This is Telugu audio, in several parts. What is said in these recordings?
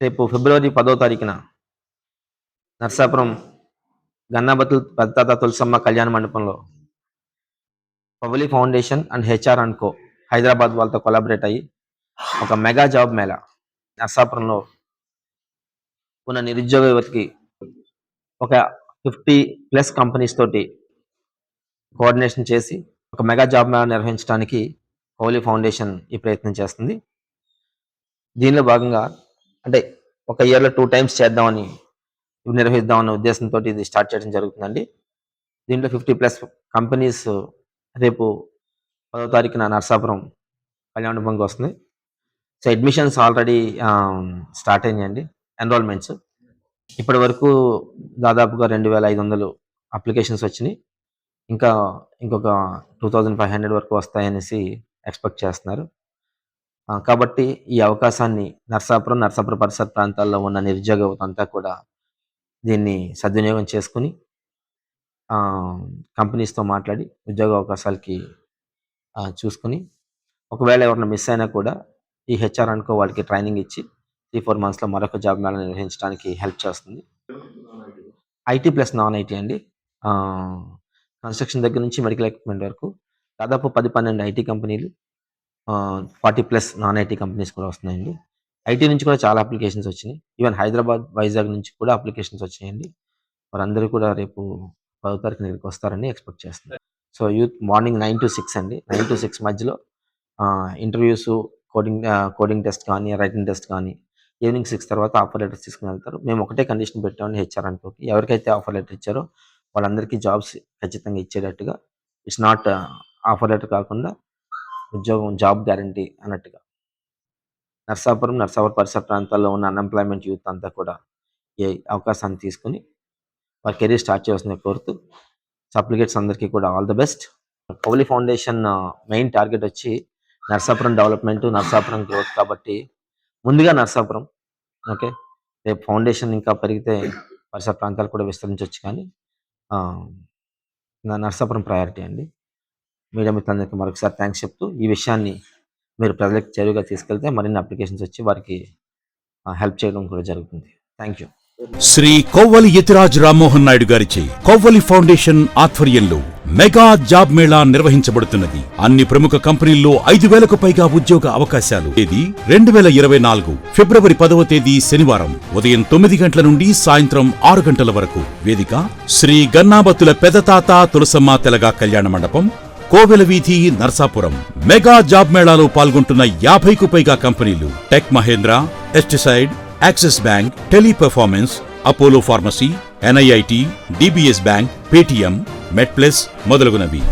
రేపు ఫిబ్రవరి పదో తారీఖున నర్సాపురం గన్నాబతుల్ పెద్దతాత తులసమ్మ కళ్యాణ మండపంలో పబ్లి foundation and HR and co Hyderabad వాళ్ళతో కొలాబరేట్ అయ్యి ఒక మెగా జాబ్ మేళా నర్సాపురంలో ఉన్న నిరుద్యోగ యువతికి ఒక ఫిఫ్టీ ప్లస్ కంపెనీస్ తోటి కోఆర్డినేషన్ చేసి ఒక మెగా జాబ్ మేళా నిర్వహించడానికి హోలీ ఫౌండేషన్ ఈ ప్రయత్నం చేస్తుంది. దీనిలో భాగంగా అంటే ఒక ఇయర్లో టూ టైమ్స్ చేద్దామని నిర్వహిద్దాం అనే ఉద్దేశంతో ఇది స్టార్ట్ చేయడం జరుగుతుందండి. దీంట్లో ఫిఫ్టీ ప్లస్ కంపెనీస్ రేపు పదో తారీఖున నర్సాపురం కళ్యాణ వస్తుంది సో అడ్మిషన్స్ ఆల్రెడీ స్టార్ట్ అయినాయండి. ఎన్రోల్మెంట్స్ ఇప్పటి వరకు దాదాపుగా రెండు వేల ఐదు వందలు అప్లికేషన్స్ వచ్చినాయి. ఇంకా ఇంకొక టూ థౌజండ్ ఫైవ్ హండ్రెడ్ వరకు వస్తాయనేసి ఎక్స్పెక్ట్ చేస్తున్నారు. కాబట్టి ఈ అవకాశాన్ని నర్సాపురం నర్సాపురం పరిసర ప్రాంతాల్లో ఉన్న నిరుద్యోగ అంతా కూడా దీన్ని సద్వినియోగం చేసుకుని కంపెనీస్తో మాట్లాడి ఉద్యోగ అవకాశాలకి చూసుకుని ఒకవేళ ఎవరైనా మిస్ అయినా కూడా ఈ హెచ్ఆర్ అనుకో వాళ్ళకి ట్రైనింగ్ ఇచ్చి త్రీ ఫోర్ మంత్స్లో మరొక జాబ్ మేళ నిర్వహించడానికి హెల్ప్ చేస్తుంది. ఐటీ ప్లస్ నాన్ ఐటీ అండి. కన్స్ట్రక్షన్ దగ్గర నుంచి మెడికల్ ఎక్విప్మెంట్ వరకు. దాదాపు పది పన్నెండు ఐటీ కంపెనీలు forty plus non IT companies కూడా వస్తున్నాయండి. ఐటీ నుంచి కూడా చాలా అప్లికేషన్స్ వచ్చినాయి. ఈవెన్ హైదరాబాద్ వైజాగ్ నుంచి కూడా అప్లికేషన్స్ వచ్చాయండి. వారందరూ కూడా రేపు పదో తారీఖున ఇక్కడికి వస్తారని ఎక్స్పెక్ట్ చేస్తున్నారు. So youth morning nine to six అండి. నైన్ టు సిక్స్ మధ్యలో ఇంటర్వ్యూస్ కోడింగ్ కోడింగ్ టెస్ట్ కానీ రైటింగ్ టెస్ట్ కానీ ఈవినింగ్ సిక్స్ తర్వాత ఆఫర్ లెటర్స్ తీసుకుని వెళ్తారు. మేము ఒకటే కండిషన్ పెట్టామని హెచ్ఆర్ అనుకోకి ఎవరికైతే ఆఫర్ లెటర్ ఇచ్చారో వాళ్ళందరికీ జాబ్స్ ఖచ్చితంగా ఇచ్చేటట్టుగా ఇట్స్ నాట్ ఆఫర్ లెటర్ కాకుండా ఉద్యోగం జాబ్ గ్యారంటీ అన్నట్టుగా. నర్సాపురం నర్సాపురం పరిసర ప్రాంతాల్లో ఉన్న అన్ఎంప్లాయ్మెంట్ యూత్ అంతా కూడా ఏ అవకాశాన్ని తీసుకుని వారి కెరీర్ స్టార్ట్ చేయాల్సింది కోరుతూ సప్లికేట్స్ అందరికీ కూడా all the best. Kovvali foundation main target వచ్చి నర్సాపురం డెవలప్మెంట్ నర్సాపురం గ్రోత్ కాబట్టి ముందుగా నర్సాపురం ఓకే? రేపు ఫౌండేషన్ ఇంకా పెరిగితే పరిసర ప్రాంతాలు కూడా విస్తరించవచ్చు కానీ నర్సాపురం ప్రయారిటీ అండి. మీడియా మిత్రులందరికీ మరొకసారి థ్యాంక్స్ చెప్తూ ఈ విషయాన్ని మీరు ప్రజలకు చదువుగా తీసుకెళ్తే మరిన్ని అప్లికేషన్స్ వచ్చి వారికి హెల్ప్ చేయడం కూడా జరుగుతుంది. థ్యాంక్ యూ శ్రీ కొవ్వలి యతిరాజ్ రామ్మోహన్ నాయుడు గారిచే కొవ్వలి ఫౌండేషన్ ఆధ్వర్యంలో మెగా జాబ్ మేళా నిర్వహించబడుతున్నది. అన్ని ప్రముఖ కంపెనీల్లో ఐదు వేలకు పైగా ఉద్యోగ అవకాశాలు. ఇది రెండు వేల ఇరవై నాలుగు ఫిబ్రవరి పదవ తేదీ శనివారం ఉదయం తొమ్మిది గంటల నుండి సాయంత్రం ఆరు గంటల వరకు. వేదిక శ్రీ గన్నాబత్తుల పెదతాత తులసమ్మ తెలగా కళ్యాణ మండపం కోవెల వీధి నర్సాపురం. మెగా జాబ్ మేళాలో పాల్గొంటున్న యాభైకు పైగా కంపెనీలు Tech Mahindra ఎస్టిసైడ్ Axis bank Teleperformance Apollo pharmacy NIIT DBS bank Paytm మెట్ప్లస్ మొదలగునవి.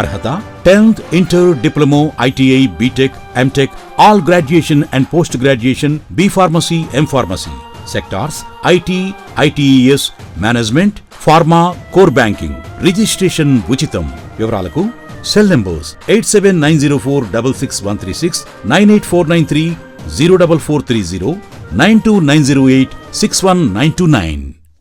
అర్హత? Tenth inter diploma ITI BTech MTech all graduation and post graduation B pharmacy M pharmacy. Sectors? IT ITES management pharma core banking. Registration ఉచితం. వివరాలకు cell numbers eight seven nine zero four double six one three six nine eight four nine three zero double four three zero 92908 61929.